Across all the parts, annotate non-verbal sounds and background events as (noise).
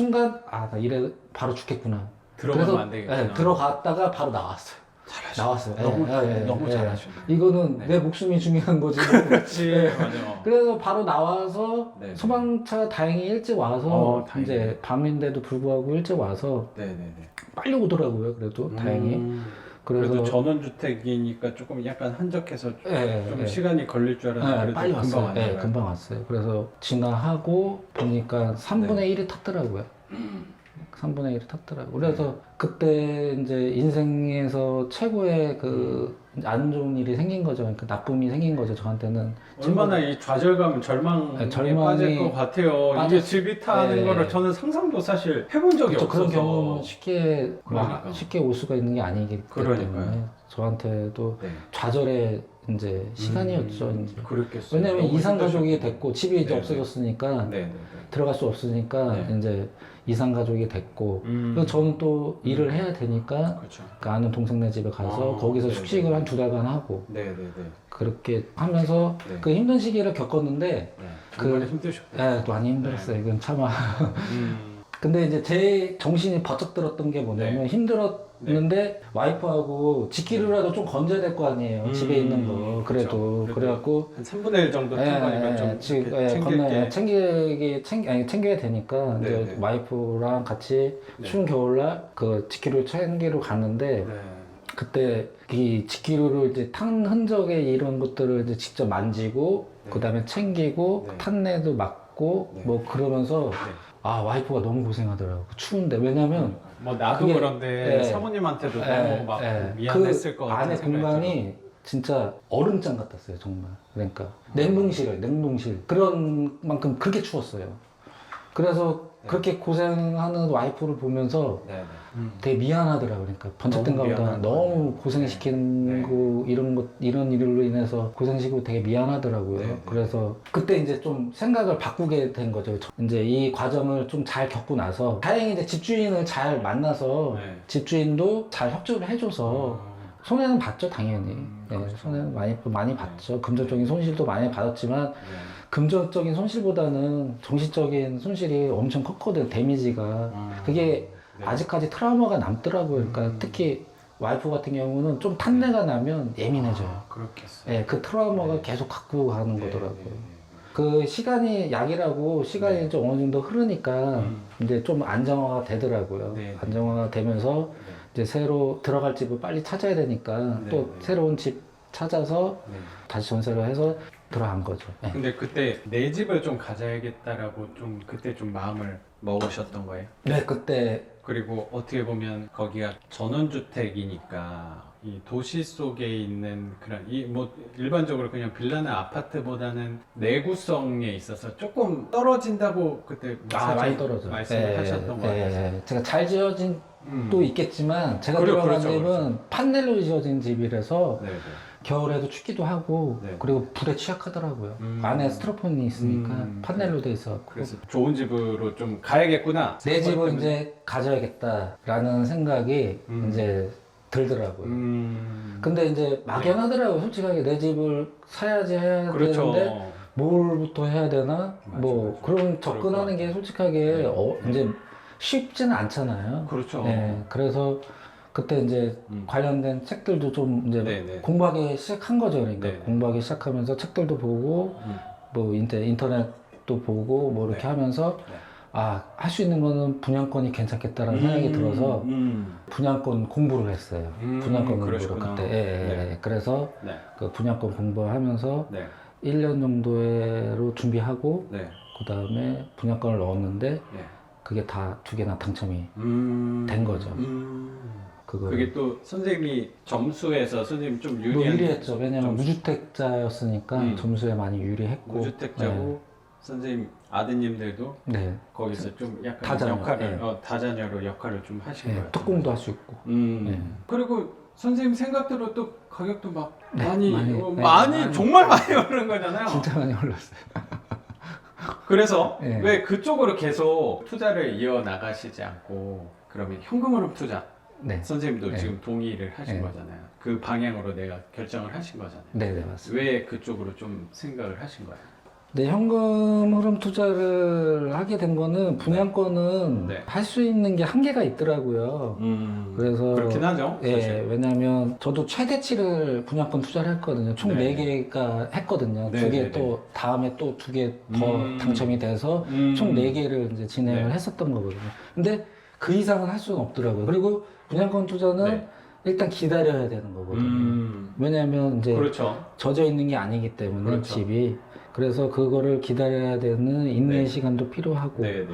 순간 아 나 이래 바로 죽겠구나. 들어가면 안 되겠구나. 예, 들어갔다가 바로 나왔어요. 잘하셨네. 나왔어요. 예, 너무 예, 예, 너무 예. 잘하셨네. 이거는 네. 내 목숨이 중요한 거지. (laughs) 그렇지 맞아. 그래서 바로 나와서 네. 소방차 다행히 일찍 와서 어, 다행이네. 이제 밤인데도 불구하고 일찍 와서 네네네. 빨리 오더라고요. 그래도 다행히. 음, 그래서 그래도 전원주택이니까 조금 약간 한적해서 예, 좀 예. 시간이 걸릴 줄 알았는데 네, 그래도 빨리 금방 왔어요. 왔네요. 네, 금방 왔어요. 그래서 진화하고 보니까 3분의 1이 탔더라고요. (laughs) 3분의 1이 탔더라고요. 그래서 그때 이제 인생에서 최고의 그 안 좋은 일이 생긴 거죠. 그러니까 나쁨이 생긴 거죠. 저한테는. 얼마나 이 좌절감, 절망에 네, 절망이 빠질 것 같아요. 빠졌- 이게 질비타하는 네. 거를 저는 상상도 사실 해본 적이 그렇죠. 없어서 그런 경험은 쉽게 막 그러니까. 쉽게 올 수가 있는 게 아니기 그러니까요. 때문에 저한테도 네. 좌절의 이제 시간이었죠. 음, 이제. 그랬겠어요. 왜냐면 너무 이상 가족이 힘드셨겠네. 됐고 집이 이제 네, 없어졌으니까 네, 네, 들어갈 수 없으니까 네. 이제 이상 가족이 됐고 네. 음, 저는 또 일을 해야 되니까 그렇죠. 그 아는 동생네 집에 가서 아, 거기서 네, 숙식을 네. 한 두 달간 하고 네, 네, 네. 그렇게 하면서 네. 그 힘든 시기를 겪었는데 네. 정말 그- 힘드셨고. 예, 또 많이 힘들었어요. 네. 이건 참아. 음, (laughs) 근데 이제 제 정신이 버쩍 들었던 게 뭐냐면 네. 힘들었 는데 와이프하고 지키루라도 좀 건져야 될 거 아니에요. 음, 집에 있는 거. 그래도 그렇죠. 그래갖고 한 3분의 1 정도 예, 통과니까 예, 좀 이렇게 예, 챙길 건너 게. 챙기기 챙 아니 챙겨야 되니까 네, 이제 네. 와이프랑 같이 네. 추운 겨울날 그 지키루 챙기러 갔는데 네. 그때 이 지키루를 이제 탄 흔적의 이런 것들을 이제 직접 만지고 네. 그다음에 챙기고 네. 탄내도 맡고 네. 뭐 그러면서 네. 아 와이프가 너무 고생하더라고. 추운데. 왜냐면 뭐 나도 그게- 그런데 예. 사모님한테도 예, 너무 막 예. 미안했을 것 그 같은 안에 생각이 공간이 진짜 얼음장 같았어요 정말. 그러니까. 냉동실 냉동실. 그런 만큼 그렇게 추웠어요. 그래서 네. 그렇게 고생하는 와이프를 보면서. 네, 네. 음. 되게 미안하더라고 그러니까 번쩍 뜬 너무 가보다 미안한 너무 거 고생시키는 네. 거 이런 것 이런 일로 인해서 고생시키고 되게 미안하더라고요 네, 네. 그래서 그때 이제 좀 생각을 바꾸게 된 거죠 저- 이제 이 과정을 좀 잘 겪고 나서 다행히 이제 집주인을 잘 만나서 네. 집주인도 잘 협조를 해줘서 어, 손해는 봤죠 당연히 음, 네, 그렇죠. 손해는 많이 많이 봤죠 금전적인 손실도 많이 받았지만 네. 금전적인 손실보다는 정신적인 손실이 엄청 컸거든 데미지가 음. 그게 네. 아직까지 트라우마가 남더라고요. 그러니까 음. 특히 와이프 같은 경우는 좀 탄내가 나면 예민해져요. 아, 그렇겠어요. 예, 그 트라우마가 네. 계속 갖고 가는 네, 거더라고요. 네, 네. 그 시간이 약이라고 시간이 네. 좀 어느 정도 흐르니까 음. 이제 좀 안정화가 되더라고요. 네, 네. 안정화가 되면서 네. 이제 새로 들어갈 집을 빨리 찾아야 되니까 네, 또 네. 새로운 집 찾아서 네. 다시 전세를 해서 들어간 거죠. 예. 근데 그때 내 집을 좀 가져야겠다라고 좀 그때 좀 마음을 먹으셨던 거예요? 네, 그때 그리고 어떻게 보면 거기가 전원주택이니까 이 도시 속에 있는 그런 이 뭐 일반적으로 그냥 빌라나 아파트보다는 내구성에 있어서 조금 떨어진다고 그때 아, 많이 떨어져요. 말씀을 예, 하셨던 것 예, 같아요. 예. 제가 잘 지어진 음. 또 있겠지만 제가 그래, 들어간 그렇죠, 집은 그렇죠. 판넬로 지어진 집이라서 네, 네. 겨울에도 춥기도 하고 네. 그리고 불에 취약하더라고요. 음. 안에 스티로폼이 있으니까 음. 판넬로 돼 있어. 그래서 좋은 집으로 좀 가야겠구나. 내 집을. 이제 가져야겠다라는 생각이 음. 이제 들더라고요. 음. 근데 이제 막연하더라고요. 솔직하게 내 집을 사야지 해야 그렇죠. 되는데 뭘부터 해야 되나? 맞아, 뭐 맞아. 그런 접근하는 것 게. 솔직하게 네. 어, 이제 쉽지는 않잖아요. 그렇죠. 네, 그래서 그때 이제 음. 관련된 책들도 좀 이제 네네. 공부하기 시작한 거죠. 그러니까 네. 공부하기 시작하면서 책들도 보고 음. 뭐 인터, 인터넷도 보고 뭐 이렇게 네. 하면서 네. 아 할 수 있는 거는 분양권이 괜찮겠다라는 생각이 음, 들어서 음. 분양권 공부를 했어요. 음, 분양권 공부를. 그때 예, 예, 네. 예. 그래서 네. 그 분양권 공부하면서 네. 1년 정도로 준비하고 네. 그 다음에 분양권을 넣었는데 네. 그게 다 두 개나 당첨이 음. 된 거죠. 음. 그거 그게 또 선생님이 점수에서 선생님 좀 뭐 유리한 유리했죠. 왜냐면 점수. 무주택자였으니까 음. 점수에 많이 유리했고 무주택자고 선생님 아드님들도 네, 네. 거기서 좀 약간 다자녀, 역할을 네. 어, 다자녀로 역할을 좀 하신 네, 거예요. 특공도 할 수 있고 음. 네. 그리고 선생님 생각대로 또 가격도 막 네, 많이 많이, 어, 네, 많이, 많이. 정말 많이 오르는 거잖아요. 진짜 많이 올랐어요. (laughs) 그래서 네. 왜 그쪽으로 계속 투자를 이어 나가시지 않고 그러면 현금으로 투자 네, 선생님도 네. 지금 동의를 하신 네. 거잖아요. 그 방향으로 내가 결정을 하신 거잖아요. 네, 네 맞습니다. 왜 그쪽으로 좀 생각을 하신 거예요? 근데 현금 흐름 투자를 하게 된 거는 분양권은 네. 할 수 있는 게 한계가 있더라고요. 음, 그래서 그렇긴 하죠. 예, 사실. 왜냐하면 저도 최대치를 분양권 투자를 했거든요. 총 네. 네 개가 했거든요. 네, 두개 네, 또 다음에 또 두 개 더 음. 당첨이 돼서 음. 총 네 개를 이제 진행을 네. 했었던 거거든요. 근데 그 이상은 할 수는 없더라고요. 그리고 분양권 투자는 네. 일단 기다려야 되는 거거든요. 음, 왜냐하면 이제 그렇죠. 젖어 있는 게 아니기 때문에 그렇죠. 집이 그래서 그거를 기다려야 되는 인내 네. 시간도 필요하고 네, 네.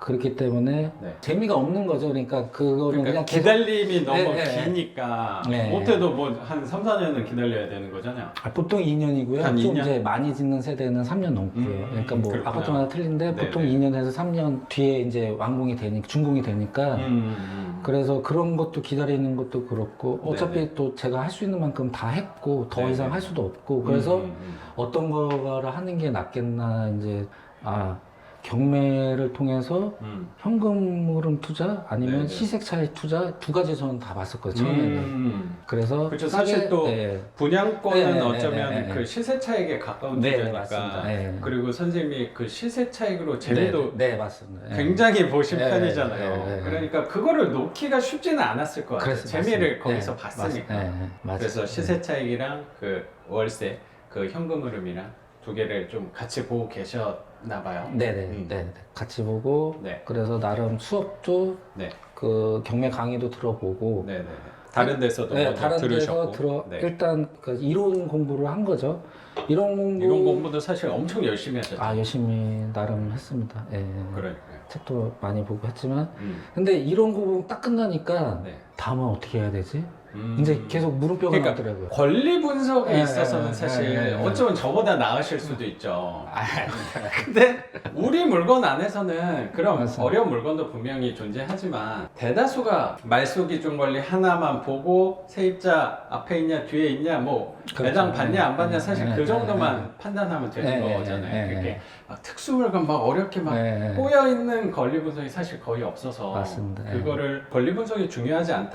그렇기 때문에 네. 재미가 없는 거죠. 그러니까 그거는 그러니까 그냥 계속 기다림이 너무 네, 네. 기니까 네. 못해도 뭐 한 3, 4년은 기다려야 되는 거잖아요. 아, 보통 2년이고요. 한좀 2년? 이제 많이 짓는 세대는 3년 넘고요. 음, 그러니까 뭐 그렇구나. 아파트마다 틀린데 네, 보통 네. 2년에서 3년 뒤에 이제 완공이 되니까 준공이 되니까 음, 음. 그래서 그런 것도 기다리는 것도 그렇고 어차피 네네. 또 제가 할 수 있는 만큼 다 했고 더 네네. 이상 할 수도 없고 그래서 음, 음, 어떤 거를 하는 게 낫겠나 이제 아 경매를 통해서 음. 현금 흐름 투자 아니면 네네. 시세 차익 투자 두 가지 저는 다 봤었거든요 처음에는 음. 그래서 그렇죠. 싸게- 사실 또 네. 분양권은 네, 네, 어쩌면 네, 네, 그 네. 시세 차익에 가까운 네, 투자니까. 네. 그리고 선생님이 그 시세 차익으로 재미도 네, 네, 맞습니다 네. 굉장히 보신 네, 편이잖아요. 네, 네, 네. 그러니까 그거를 놓기가 쉽지는 않았을 것 같아요. 그래서 재미를 맞습니다. 거기서 네, 봤으니까. 맞- 네, 네, 맞아요. 그래서 시세 차익이랑 그 월세, 그 현금 흐름이랑 두 개를 좀 같이 보고 계셨나 봐요. 네네 음. 네, 네. 같이 보고 네. 그래서 나름 수업도 네. 그 경매 강의도 들어보고 네, 네. 다른 데서도 네, 먼저 다른 들으셨고. 데서 들어 네. 일단 그 이론 공부를 한 거죠. 이론 공부 이론 공부도 사실 엄청 열심히 하셨죠. 아 열심히 나름 했습니다. 예. 그러니까요. 책도 많이 보고 했지만 음. 근데 이론 공부 딱 끝나니까 네. 다음은 어떻게 해야 되지? 음. 이제 계속 물음표가 그러니까 나더라고요. 권리 분석에 네, 있어서는 네, 사실 네, 네. 어쩌면 저보다 나으실 수도 있죠. 아, (laughs) 근데 우리 물건 안에서는 그런 맞아요. 어려운 물건도 분명히 존재하지만 대다수가 말소 기준 권리 하나만 보고 세입자 앞에 있냐 뒤에 있냐 뭐 그렇죠. 배당 받냐 안 받냐 사실 네, 그 네, 정도만 네. 판단하면 되는 네, 거잖아요. 네, 네, 그게 네. 막 특수 물건 막 어렵게 막 네. 꼬여 있는 권리 분석이 사실 거의 없어서 맞습니다. 네. 그거를 권리 분석이 중요하지 않다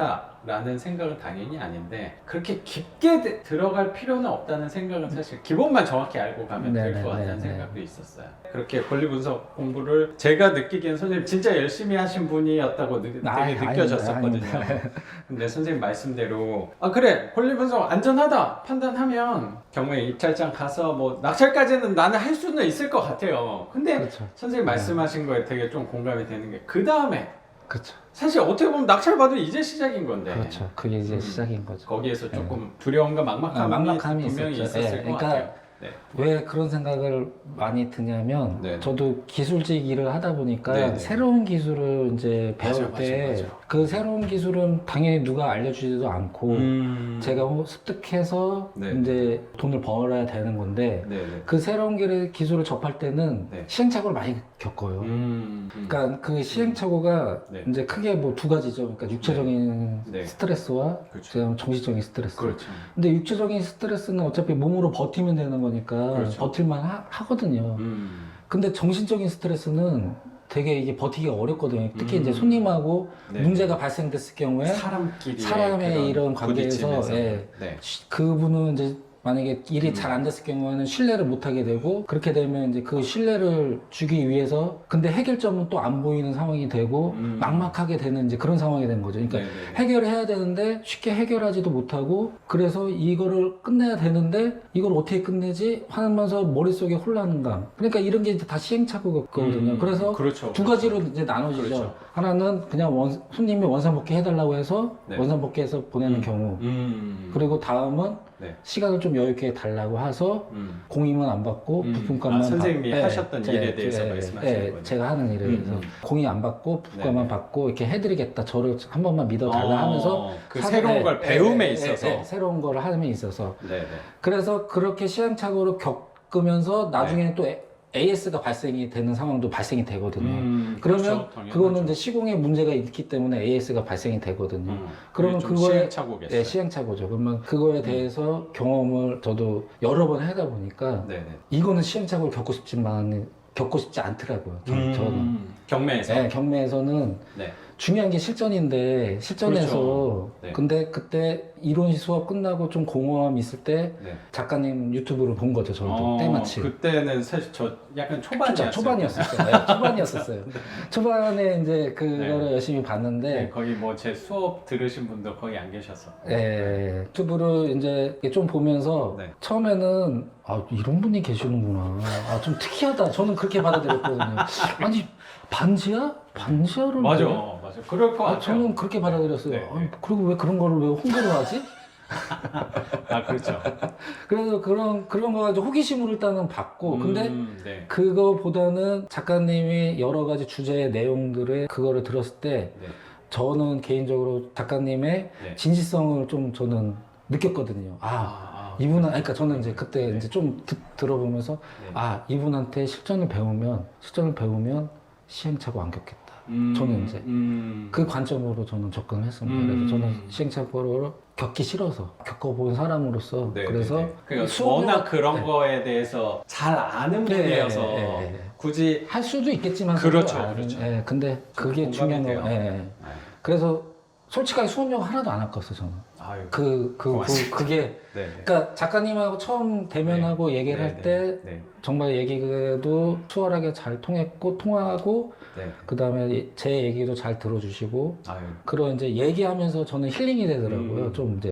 라는 생각은 당연히 아닌데 그렇게 깊게 데- 들어갈 필요는 없다는 생각은 사실 기본만 정확히 알고 가면 네, 될 네, 것 같다는 네, 생각도 있었어요. 그렇게 권리 분석 공부를 제가 느끼기엔 선생님 진짜 열심히 하신 분이었다고 느, 되게 아, 아닙니다, 느껴졌었거든요. 아닙니다. (laughs) 근데 선생님 말씀대로 아 그래 권리 분석 안전하다 판단하면 경매 입찰장 가서 뭐 낙찰까지는 나는 할 수는 있을 것 같아요. 근데 그렇죠. 선생님 말씀하신 거에 되게 좀 공감이 되는 게 그 다음에 그렇죠. 사실 어떻게 보면 낙찰 받으면 이제 시작인 건데 그렇죠. 그게 이제 음. 시작인 거죠. 거기에서 조금 두려움과 막막함이, 아, 막막함이 분명히 있었죠. 있었을 예, 것 그러니까 같아요. 네. 왜 그런 생각을 많이 드냐면 네. 저도 기술직 일을 하다 보니까 네, 네. 새로운 기술을 이제 배울 때. 그 새로운 기술은 당연히 누가 알려주지도 않고 음. 제가 호- 습득해서 네. 이제 돈을 벌어야 되는 건데 네네. 그 새로운 길의 기술을 접할 때는 네. 시행착오를 많이 겪어요. 음. 음. 그러니까 그 시행착오가 네. 이제 크게 뭐 두 가지죠. 그러니까 육체적인 네. 스트레스와 그렇죠. 정신적인 스트레스. 그렇죠. 근데 육체적인 스트레스는 어차피 몸으로 버티면 되는 거니까 그렇죠. 버틸만 하, 거든요 음. 근데 정신적인 스트레스는 되게 이게 버티기가 어렵거든요. 특히 음. 이제 손님하고 네. 문제가 발생됐을 경우에 사람끼리 사람의 이런 관계에서, 예. 네. 시- 그분은 이제 만약에 일이 음. 잘안 됐을 경우에는 신뢰를 못 하게 되고 그렇게 되면 이제 그 신뢰를 주기 위해서 근데 해결점은 또 안 보이는 상황이 되고 음. 막막하게 되는 이제 그런 상황이 된 거죠. 그러니까 네네. 해결해야 되는데 쉽게 해결하지도 못하고 그래서 이거를 끝내야 되는데 이걸 어떻게 끝내지 하면서 머릿속에 혼란감 그러니까 이런 게 이제 다 시행착오거든요 음. 그래서 그렇죠. 두 가지로 이제 나눠지죠 그렇죠. 하나는 그냥 원, 손님이 원산복귀 해달라고 해서 네. 원산복귀해서 보내는 음. 경우 음. 그리고 다음은 네. 시간을 좀 여유 있게 달라고 해서 음. 공임은 안 받고 음. 부품값만 아, 선생님이 받- 하셨던 제- 일에 대해서 제- 말씀하시는 예, 거죠. 제가 하는 일에 음, 대해서 음. 공임 안 받고 부품값만 네네. 받고 이렇게 해드리겠다 저를 한 번만 믿어달라 어, 하면서 그 사- 새로운 예, 걸 예, 배움에 예, 있어서 예, 예, 새로운 걸 함에 있어서 네 네. 그래서 그렇게 시행착오를 겪으면서 나중에 또 AS가 발생이 되는 상황도 발생이 되거든요. 음, 그러면 그렇죠. 그거는 이제 시공에 문제가 있기 때문에 AS가 발생이 되거든요. 음, 그러면 그거에- 시행착오겠어요. 네, 시행착오죠. 그러면 그거에 대해서 경험을 저도 여러 번 하다 보니까 네네. 이거는 시행착오를 겪고 싶지만 겪고 싶지 않더라고요. 저, 음, 저는. 경매에서. 네, 경매에서는 네. 중요한 게 실전인데 실전에서 그렇죠. 네. 근데 그때 이론 수업 끝나고 좀 공허함 있을 때 네. 작가님 유튜브를 본 거죠 저도 어, 때마침 그때는 사실 저 약간 초반이었어요. 초반, 초반이었었어요. 네, 초반이었었어요. (laughs) 초반에 이제 그거를 네. 열심히 네, 봤는데 거기 뭐제 수업 들으신 분도 거기 안 계셨어. 예, 유튜브를 이제 좀 보면서 네. 처음에는 아 이런 분이 계시는구나. 아 좀 특이하다. 저는 그렇게 받아들였거든요. 아니 반지하? 반지하를 맞아, 왜? 맞아. 그럴 거 아, 같아요. 저는 그렇게 받아들였어요. 네, 네. 아니, 그리고 왜 그런 거를 왜 홍보를 하지? 아 그렇죠. (laughs) 그래서 그런 그런 거 가지고 호기심을 일단은 받고 근데 음, 네. 그거보다는 작가님이 여러 가지 주제의 내용들을 그거를 들었을 때 네. 저는 개인적으로 작가님의 네. 진실성을 좀 저는 느꼈거든요. 아, 아, 이분은, 아니, 그러니까 저는 이제 그때 네. 이제 좀 듣- 들어보면서 네. 아, 이분한테 실전을 배우면, 실전을 배우면 시행착오 안 겪겠다. 음, 저는 이제 음, 그 관점으로 저는 접근을 했습니다. 음. 그래서 저는 시행착오를 겪기 싫어서 겪어본 사람으로서 네, 그래서 네, 네. 그러니까 수업료가- 워낙 그런 네. 거에 대해서 잘 아는 네, 분이어서 네, 네, 네. 굳이 할 수도 있겠지만 그렇죠, 그렇죠. 예, 근데 그게 공감이 중요한 거. 돼요. 예, 예. 그래서 솔직하게 수업료 하나도 안 아꼈어 저는. 아유, 그, 그, 그 고맙습니다. 그게 (laughs) 네, 네. 그러니까 작가님하고 처음 대면하고 얘기를 네, 할 때 네, 정말 얘기도 수월하게 잘 통했고 통하고 네, 네. 그 다음에 제 얘기도 잘 들어주시고 아유, 그런 이제 얘기하면서 저는 힐링이 되더라고요. 음. 좀 이제